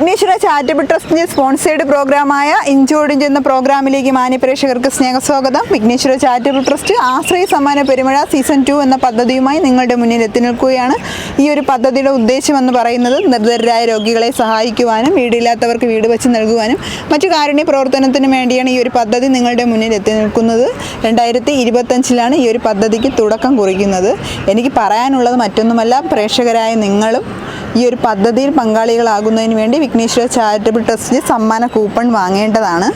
Vighneshwara charitable ട്രസ്റ്റിന്റെ sponsored പ്രോഗ്രാമായ ഇഞ്ചോടിഞ്ച് എന്ന പ്രോഗ്രാമിലേക്ക് മാന്യപ്രേക്ഷകർക്ക് സ്നേഹസ്വാഗതം. വിഘ്നേശ്വര ചാരിറ്റബിൾ ട്രസ്റ്റ് ആശ്രയ സമ്മാന പെരുമഴ സീസൺ ടു എന്ന പദ്ധതിയുമായി നിങ്ങളുടെ മുന്നിൽ എത്തി നിൽക്കുകയാണ് ഈ ഒരു പദ്ധതിയുടെ ഉദ്ദേശം എന്ന് പറയുന്നത് നിർദ്ധരായ രോഗികളെ സഹായിക്കുവാനും വീടില്ലാത്തവർക്ക് വീട് വെച്ച് നൽകുവാനും മറ്റു കാരുണ്യ പ്രവർത്തനത്തിന് വേണ്ടിയാണ് ഈ ഒരു പദ്ധതി നിങ്ങളുടെ മുന്നിൽ എത്തി നിൽക്കുന്നത് രണ്ടായിരത്തി ഇരുപത്തഞ്ചിലാണ് ഈ ഒരു പദ്ധതിക്ക് തുടക്കം കുറിക്കുന്നത്. എനിക്ക് പറയാനുള്ളത് മറ്റൊന്നുമല്ല. പ്രേക്ഷകരായ നിങ്ങളും ഈ ഒരു പദ്ധതിയിൽ പങ്കാളികളാകുന്നതിന് വേണ്ടി വിഘ്നേശ്വര ചാരിറ്റബിൾ ട്രസ്റ്റിന് സമ്മാന കൂപ്പൺ വാങ്ങേണ്ടതാണ്.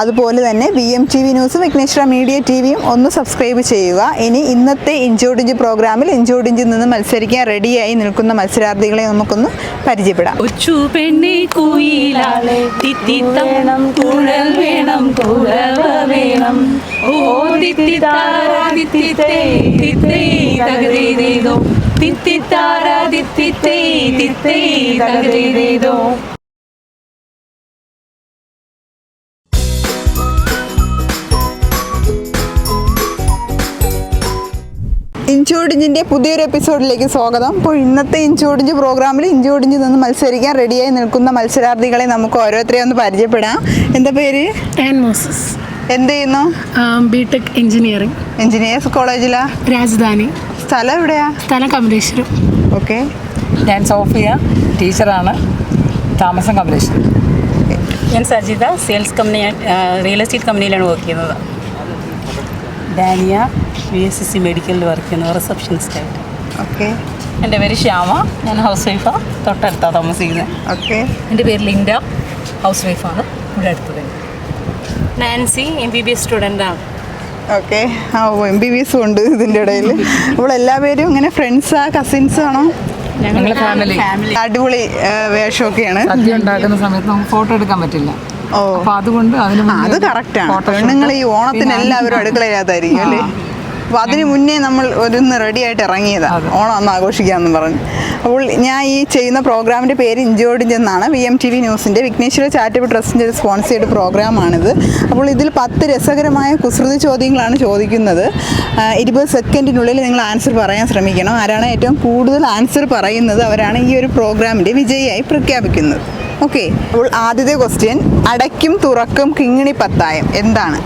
അതുപോലെ തന്നെ വി എം ടി വി ന്യൂസും വിഘ്നേശ്വര മീഡിയ ടി വിയും ഒന്ന് സബ്സ്ക്രൈബ് ചെയ്യുക. ഇനി ഇന്നത്തെ ഇഞ്ചോടിഞ്ച് പ്രോഗ്രാമിൽ ഇഞ്ചോടിഞ്ചിൽ നിന്ന് മത്സരിക്കാൻ റെഡിയായി നിൽക്കുന്ന മത്സരാർത്ഥികളെ നമുക്കൊന്ന് പരിചയപ്പെടാം. പെണ്ണി വേണം വേണം. ഓ തിത്തിത്താര തിത്തിത്തേ തിത്തേ തകതേതേതോ ഇഞ്ചോടിഞ്ചിന്റെ പുതിയൊരു എപ്പിസോഡിലേക്ക് സ്വാഗതം. അപ്പോൾ ഇന്നത്തെ ഇഞ്ചോടിഞ്ച് പ്രോഗ്രാമിൽ ഇഞ്ചോടിഞ്ചിൽ നിന്ന് മത്സരിക്കാൻ റെഡിയായി നിൽക്കുന്ന മത്സരാർത്ഥികളെ നമുക്ക് ഓരോരുത്തരെയും ഒന്ന് പരിചയപ്പെടാം. എന്താ പേര്? ആൻ മോസസ് എന്ത് ചെയ്യുന്നു? ബിടെക് എഞ്ചിനീയറിംഗ് എഞ്ചിനീയേഴ്സ് കോളേജിലാ രാജധാനി. സ്ഥലം എവിടെയാ? സ്ഥലം കമലേശ്വരം. ഓക്കെ ഞാൻ സോഫിയ ടീച്ചറാണ്. താമസം കമലേശ്വരം. ഞാൻ Sajitha sales company real estate കമ്പനിയിലാണ് work ചെയ്യുന്നത്. Daniya B S S C മെഡിക്കലിൽ work ചെയ്യുന്നത് റിസപ്ഷനിസ്റ്റായിട്ട് ഓക്കെ എന്റെ പേര് ശ്യാമ ഞാൻ ഹൗസ് വൈഫാണ് തൊട്ടടുത്താണ് താമസിക്കുന്നത്. ഓക്കെ എന്റെ പേര് ലിൻഡ ഹൗസ് വൈഫാണ് ഇവിടെ അടുത്തത്. Nancy M B B S സ്റ്റുഡന്റാണ് okay. ആ ഓ എം ബി ബി എസും ഉണ്ട് ഇതിന്റെ ഇടയിൽ. അപ്പോൾ എല്ലാവരും ഇങ്ങനെ ഫ്രണ്ട്സാ കസിൻസ് ആണോ? ഞങ്ങൾ ഫാമിലി അടിപൊളി വേഷമൊക്കെയാണ്. സദ്യ ഉണ്ടാക്കുന്ന സമയത്ത് നമുക്ക് ഫോട്ടോ എടുക്കാൻ പറ്റില്ല. ഓ. അതുകൊണ്ട് അതിന് അത് കറക്റ്റാണ്. പെണ്ണുങ്ങൾ ഈ ഓണത്തിന് എല്ലാവരും അടുക്കളയില്ലാത്തായിരിക്കും അല്ലേ? അപ്പോൾ അതിന് മുന്നേ നമ്മൾ ഒരുന്ന് റെഡി ആയിട്ട് ഇറങ്ങിയതാ. ഓണം ഒന്ന് ആഘോഷിക്കാമെന്ന് പറഞ്ഞു. അപ്പോൾ ഞാൻ ഈ ചെയ്യുന്ന പ്രോഗ്രാമിന്റെ പേര് ഇഞ്ചോടിഞ്ച് എന്നാണ് വി എം ടി വി ന്യൂസിന്റെ വിഘ്നേശ്വര ചാരിറ്റബിൾ ട്രസ്റ്റിന്റെ ഒരു സ്പോൺസേഡ് പ്രോഗ്രാമാണിത്. അപ്പോൾ ഇതിൽ പത്ത് രസകരമായ കുസൃതി ചോദ്യങ്ങളാണ് ചോദിക്കുന്നത്. ഇരുപത് സെക്കൻഡിനുള്ളിൽ നിങ്ങൾ ആൻസർ പറയാൻ ശ്രമിക്കണം. ആരാണ് ഏറ്റവും കൂടുതൽ ആൻസർ പറയുന്നത്? അവരാണ് ഈ ഒരു പ്രോഗ്രാമിന്റെ വിജയിയായി പ്രഖ്യാപിക്കുന്നത്. ഓക്കെ. അപ്പോൾ ആദ്യത്തെ ക്വസ്റ്റ്യൻ അടയ്ക്കും തുറക്കും കിങ്ങിണി പത്തായം. എന്താണ്?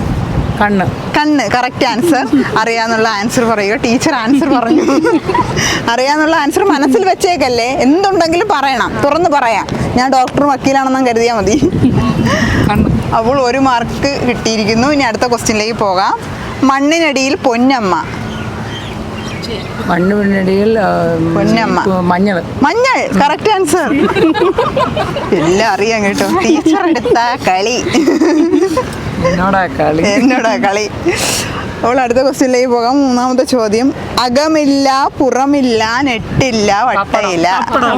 കണ്ണ്. കണ്ണ് കറക്റ്റ് ആൻസർ അറിയാന്നുള്ള ആൻസർ പറയുക. ടീച്ചർ ആൻസർ പറഞ്ഞു. അറിയാന്നുള്ള ആൻസർ മനസ്സിൽ വെച്ചേക്കല്ലേ? എന്തുണ്ടെങ്കിലും പറയണം. തുറന്ന് പറയാം. ഞാൻ ഡോക്ടറും വക്കീലാണെന്നും കരുതിയാൽ മതി. അപ്പോൾ ഒരു മാർക്ക് കിട്ടിയിരിക്കുന്നു. ഇനി അടുത്ത ക്വസ്റ്റ്യനിലേക്ക് പോകാം. മണ്ണിനടിയിൽ പൊന്നമ്മ. മണ്ണ് പിന്നടിയിൽ പൊന്നമ്മ. മഞ്ഞൾ. മഞ്ഞൾ. കറക്റ്റ് ആൻസർ എല്ലാം അറിയാം കേട്ടോ. ടീച്ചർ എടുത്ത കളി. എന്നോടാ കളി? എന്നോടാ കളി. അപ്പോൾ അടുത്ത ക്വസ്റ്റ്യനിലേക്ക് പോകാം. മൂന്നാമത്തെ ചോദ്യം. അകമില്ല പുറമില്ല നെട്ടില്ല വട്ടയില്ല.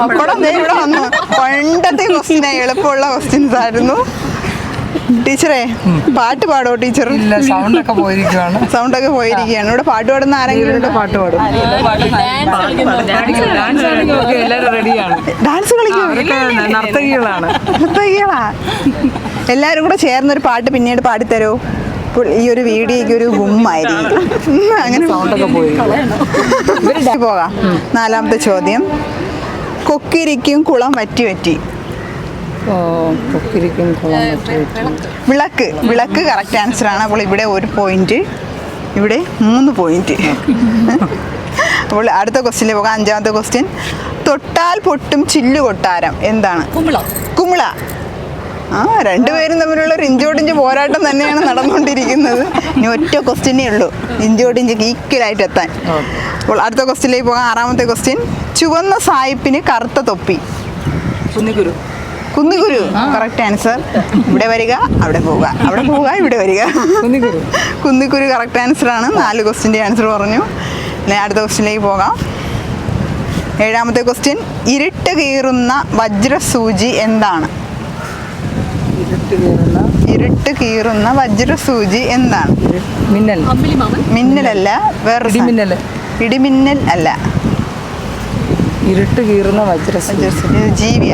പപ്പടം ഇവിടെ വന്നു. പണ്ടത്തെ ക്വസ്റ്റ്യൻ എളുപ്പമുള്ള ക്വസ്റ്റ്യൻസ് ആയിരുന്നു. ടീച്ചറേ പാട്ട് പാടോ ടീച്ചർ? ഇല്ല സൗണ്ട് ഒക്കെ പോയിരിക്കുവാണ്. സൗണ്ട് ഒക്കെ പോയിരിക്കുകയാണ്. ഇവിടെ പാട്ട് പാടുന്ന ആരെങ്കിലും പാട്ട് പാടും. ഡാൻസ് കളിക്കുമൊക്കെ എല്ലാവരും റെഡിയാണ് ഡാൻസ് കളിക്കും. നർത്തകികളാണ്. നർത്തകികളാ? എല്ലാവരും കൂടെ ചേർന്നൊരു പാട്ട് പിന്നീട് പാടിത്തരോ. ഇപ്പോൾ ഈ ഒരു വീഡിയോയ്ക്ക് ഒരു ഗുമ്മായിരിക്കും. അങ്ങനെ പോകാം. നാലാമത്തെ ചോദ്യം. കൊക്കിരിക്കും കുളം വറ്റി വറ്റി. ഓ കൊക്കിരിക്കും കുളം വെട്ടി വിളക്ക്. വിളക്ക് കറക്റ്റ് ആൻസർ ആണ്. അപ്പോൾ ഇവിടെ ഒരു പോയിന്റ് ഇവിടെ മൂന്ന് പോയിന്റ് അപ്പോൾ അടുത്ത ക്വസ്റ്റ്യനിൽ പോകാം. അഞ്ചാമത്തെ ക്വസ്റ്റ്യൻ തൊട്ടാൽ പൊട്ടും ചില്ലു കൊട്ടാരം. എന്താണ്? കുമിള കുമിള ആ രണ്ടുപേരും തമ്മിലുള്ള ഒരു ഇഞ്ചോടിഞ്ച് പോരാട്ടം തന്നെയാണ് നടന്നുകൊണ്ടിരിക്കുന്നത്. ഇനി ഒറ്റ ക്വസ്റ്റ്യനേ ഉള്ളൂ. ഇഞ്ചോടിഞ്ച് ഈക്വലായിട്ട് എത്താൻ. അപ്പോൾ അടുത്ത ക്വസ്റ്റ്യനിലേക്ക് പോകാം. ആറാമത്തെ ക്വസ്റ്റ്യൻ ചുവന്ന സായിപ്പിന് കറുത്ത തൊപ്പി. കുന്നിക്കുരു. കുന്നിക്കുരു. കറക്റ്റ് ആൻസർ ഇവിടെ വരിക അവിടെ പോവുക. അവിടെ പോവുക ഇവിടെ വരിക. കുന്നിക്കുരു. കുന്നിക്കുരു കറക്റ്റ് ആൻസർ ആണ്. നാല് ക്വസ്റ്റിന്റെ ആൻസർ പറഞ്ഞു. ഇനി അടുത്ത ക്വസ്റ്റിനിലേക്ക് പോകാം. ഏഴാമത്തെ ക്വസ്റ്റ്യൻ ഇരുട്ട് കീറുന്ന വജ്രസൂചി എന്താണ്? ഇരുട്ട് കീറുന്ന വജ്രസൂചി എന്താണ് മിന്നൽ. മിന്നലല്ല വേറെ ഇടിമിന്നൽ. ഇടിമിന്നൽ അല്ല. ഇരുട്ട് കീറുന്ന വജ്രസ് വജ്രസൂചി ജീവിയ.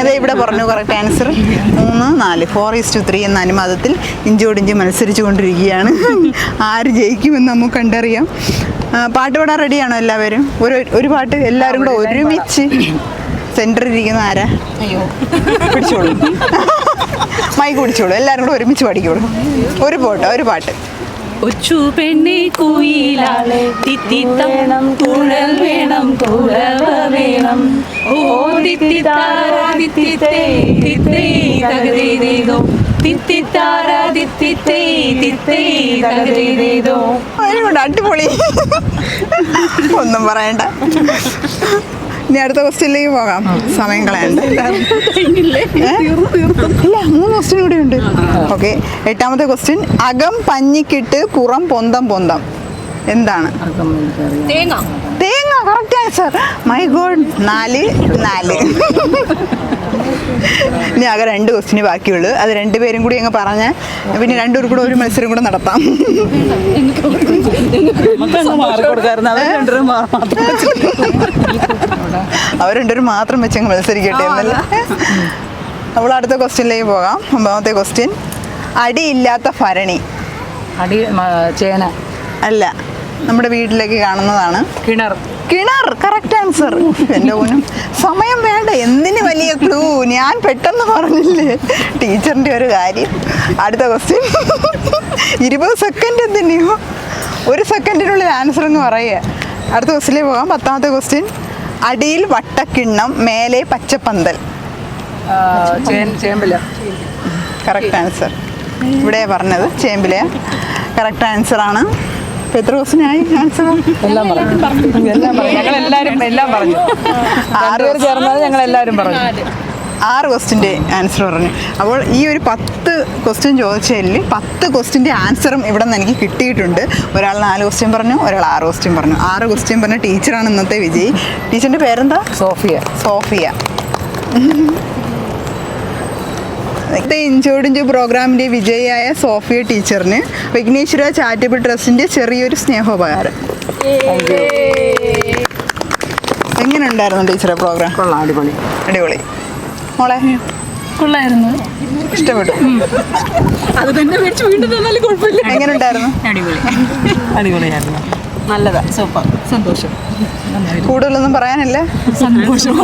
അതെ ഇവിടെ പറഞ്ഞു കറക്റ്റ് ആൻസർ മൂന്ന് നാല്. ഫോർ ഈസ് ടു ത്രീ എന്ന അനുപാതത്തിൽ ഇഞ്ചോടിഞ്ച് മത്സരിച്ചു കൊണ്ടിരിക്കുകയാണ് ആര് ജയിക്കുമെന്ന് നമുക്ക് കണ്ടറിയാം. പാട്ട് പാടാൻ റെഡിയാണോ എല്ലാവരും? ഒരു ഒരു പാട്ട് എല്ലാവരും കൂടെ ഒരുമിച്ച് സെന്ററിൽ ഇരിക്കുന്ന ആരാ പിടിച്ചോളൂ മൈക്ക് പിടിച്ചോളൂ എല്ലാവരും കൂടെ ഒരുമിച്ച് പാടിക്കോളൂ ഒരു പോട്ട് ഒരു പാട്ട്. ഒച്ചു പെണ്ണി കുയിലാളെ തിത്തിത്തണം കുഴൽ വേണം കുഴവ വേണം. ഓ തിത്തിത്താര തിത്തിത്തേ തിത്തേ തകതേതേതോ തിത്തിത്താര തിത്തിത്തേ തിത്തേ തകതേതേതോ അതിനുണ്ട് അടിപൊളി. ഒന്നും പറയണ്ട. ഇനി അടുത്ത ക്വസ്റ്റ്യനിലേക്ക് പോകാം. സമയം കളയണ്ട. ഏ? ഇല്ല മൂന്ന് ക്വസ്റ്റ്യൻ കൂടി ഉണ്ട്. ഓക്കെ എട്ടാമത്തെ ക്വസ്റ്റ്യൻ അകം പഞ്ഞിക്കിട്ട് പുറം പൊന്തം പൊന്തം. എന്താണ്? തേങ്ങ. തേങ്ങ കറക്റ്റ് ആൻസർ മൈ ഗോഡ് നാല് നാല്. ഇനി ആകെ രണ്ട് ക്വസ്റ്റിന് ബാക്കിയുള്ളൂ. അത് രണ്ടുപേരും കൂടി അങ്ങ് പറഞ്ഞ് പിന്നെ രണ്ടുപേർ കൂടെ ഒരു മത്സരം കൂടെ നടത്താം. അവർ രണ്ടുപേരും മാത്രം വെച്ചങ്ങ് മത്സരിക്കട്ടെ എന്നല്ല. നമ്മൾ അടുത്ത ക്വസ്റ്റ്യനിലേക്ക് പോകാം. ഒമ്പതാമത്തെ ക്വസ്റ്റ്യൻ അടിയില്ലാത്ത ഭരണി. അടി ചേന. അല്ല നമ്മുടെ വീട്ടിലേക്ക് കാണുന്നതാണ്. കിണർ. കിണർ കറക്റ്റ് ആൻസർ എന്റെ ഊനും സമയം വലിയ ക്ലൂ ഞാൻ പെട്ടെന്ന് പറഞ്ഞില്ലേ? ടീച്ചറിന്റെ ഒരു കാര്യം. അടുത്ത ക്വസ്റ്റ്യൻ ഇരുപത് സെക്കൻഡ് എന്തിനെയോ ഒരു സെക്കൻഡിനുള്ളിൽ ആൻസർ എന്ന് പറയുക. അടുത്ത ക്വസ്റ്റിലേക്ക് പോകാം. പത്താമത്തെ ക്വസ്റ്റ്യൻ അടിയിൽ വട്ടക്കിണ്ണം മേലെ പച്ചപ്പന്തൽ. കറക്റ്റ് ആൻസർ ഇവിടെ പറഞ്ഞത്. ചേമ്പിലെ കറക്റ്റ് ആൻസർ ആണ്. എത്ര ക്വസ്റ്റ്യൻ ആയി ആൻസർ എല്ലാം പറഞ്ഞു. എല്ലാം പറഞ്ഞു. ഞങ്ങൾ എല്ലാവരും എല്ലാം പറഞ്ഞു. ആറുപേർ ചേർന്നത് ഞങ്ങൾ എല്ലാവരും പറഞ്ഞു. ആറ് ക്വസ്റ്റിന്റെ ആൻസർ പറഞ്ഞു. അപ്പോൾ ഈ ഒരു പത്ത് ക്വസ്റ്റ്യൻ ചോദിച്ചതിൽ പത്ത് ക്വസ്റ്റിന്റെ ആൻസറും ഇവിടെ നിന്ന് എനിക്ക് കിട്ടിയിട്ടുണ്ട്. ഒരാൾ നാല് ക്വസ്റ്റ്യൻ പറഞ്ഞു ഒരാൾ ആറ് ക്വസ്റ്റ്യൻ പറഞ്ഞു. ആറ് ക്വസ്റ്റ്യൻ പറഞ്ഞ ടീച്ചറാണ് ഇന്നത്തെ വിജയ്. ടീച്ചറിന്റെ പേരെന്താ? സോഫിയ. സോഫിയ. ഇന്നത്തെ ഇഞ്ചോടിഞ്ച് പ്രോഗ്രാമിന്റെ വിജയിയായ സോഫിയ ടീച്ചറിന് വിഘ്നേശ്വര ചാരിറ്റബിൾ ട്രസ്റ്റിന്റെ ചെറിയൊരു സ്നേഹോപകാരം. എങ്ങനെ ഉണ്ടായിരുന്നു ടീച്ചറെ പ്രോഗ്രാം? കൊള്ളാം അടിപൊളി. അടിപൊളി. മോളെ? കൊള്ളായിരുന്നു. ഇഷ്ടപ്പെട്ടു. അത് തന്നെ മേടിച്ച് വീണ്ടും തന്നാലും കുഴപ്പമില്ല. എങ്ങനെ ഉണ്ടായിരുന്നു അടിപൊളി. അടിപൊളിയായിരുന്നു. നല്ലതാ. സൂപ്പർ. സന്തോഷം. കൂടുതലൊന്നും പറയാനില്ല. സന്തോഷം.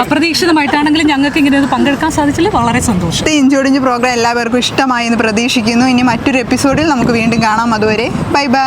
അപ്രതീക്ഷിതമായിട്ടാണെങ്കിലും ഞങ്ങൾക്ക് ഇങ്ങനെ ഇത് പങ്കെടുക്കാൻ സാധിച്ചില്ല. വളരെ സന്തോഷം. ഇഞ്ചോടിഞ്ച് പ്രോഗ്രാം എല്ലാവർക്കും ഇഷ്ടമായി എന്ന് പ്രതീക്ഷിക്കുന്നു. ഇനി മറ്റൊരു എപ്പിസോഡിൽ നമുക്ക് വീണ്ടും കാണാം. അതുവരെ ബൈ ബൈ.